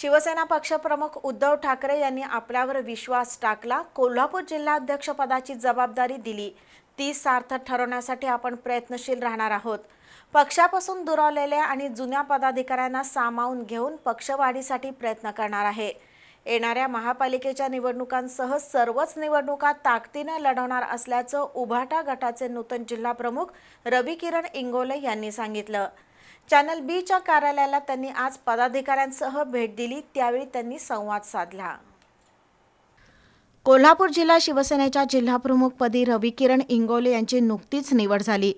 शिवसेना पक्षप्रमुख उद्धव ठाकरे यांनी आपल्यावर विश्वास टाकला. कोल्हापूर जिल्हाध्यक्षपदाची जबाबदारी दिली. ती सार्थक ठरवण्यासाठी आपण प्रयत्नशील राहणार आहोत. पक्षापासून दुरावलेल्या आणि जुन्या पदाधिकाऱ्यांना सामावून घेऊन पक्षवाढीसाठी प्रयत्न करणार आहे. येणाऱ्या महापालिकेच्या निवडणुकांसह सर्वच निवडणुका ताकदीनं लढवणार असल्याचं उभाटा गटाचे नूतन जिल्हाप्रमुख रवी किरण इंगोले यांनी सांगितलं. चॅनल बीच्या कार्यालयाला त्यांनी आज पदाधिकाऱ्यांसह भेट दिली. त्यावेळी त्यांनी संवाद साधला. कोल्हापूर जिल्हा शिवसेनेच्या जिल्हाप्रमुखपदी रवी किरण इंगोले यांची नुकतीच निवड झाली.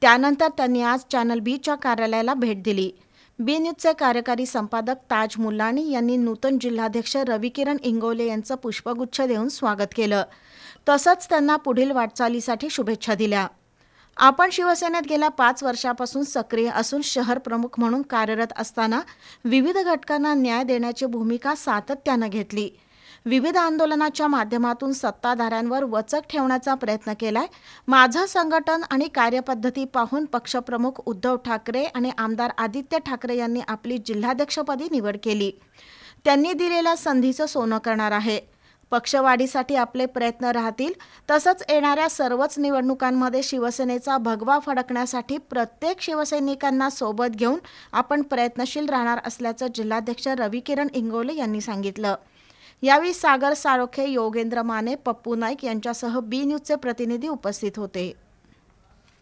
त्यानंतर त्यांनी आज चॅनल बीच्या कार्यालयाला भेट दिली. बी न्यूजचे कार्यकारी संपादक ताज मुल्लाणी यांनी नूतन जिल्हाध्यक्ष रवी किरण इंगोले यांचं पुष्पगुच्छ देऊन स्वागत केलं. तसंच त्यांना पुढील वाटचालीसाठी शुभेच्छा दिल्या. आपण शिवसेनेत गेल्या पाच वर्षापासून सक्रिय असून शहर प्रमुख म्हणून कार्यरत असताना विविध घटकांना न्याय देण्याची भूमिका सातत्यानं घेतली. विविध आंदोलनाच्या माध्यमातून सत्ताधाऱ्यांवर वचक ठेवण्याचा प्रयत्न केलाय. माझं संघटन आणि कार्यपद्धती पाहून पक्षप्रमुख उद्धव ठाकरे आणि आमदार आदित्य ठाकरे यांनी आपली जिल्हाध्यक्षपदी निवड केली. त्यांनी दिलेल्या संधीचं सोनं करणार आहे. पक्षवाढीसाठी आपले प्रयत्न राहतील. तसंच येणाऱ्या सर्वच निवडणुकांमध्ये शिवसेनेचा भगवा फडकण्यासाठी प्रत्येक शिवसैनिकांना सोबत घेऊन आपण प्रयत्नशील राहणार असल्याचं जिल्हाध्यक्ष रवी किरण इंगोले यांनी सांगितलं. यावेळी सागर सारोखे योगेंद्र माने पप्पू नाईक यांच्यासह बी न्यूजचे प्रतिनिधी उपस्थित होते.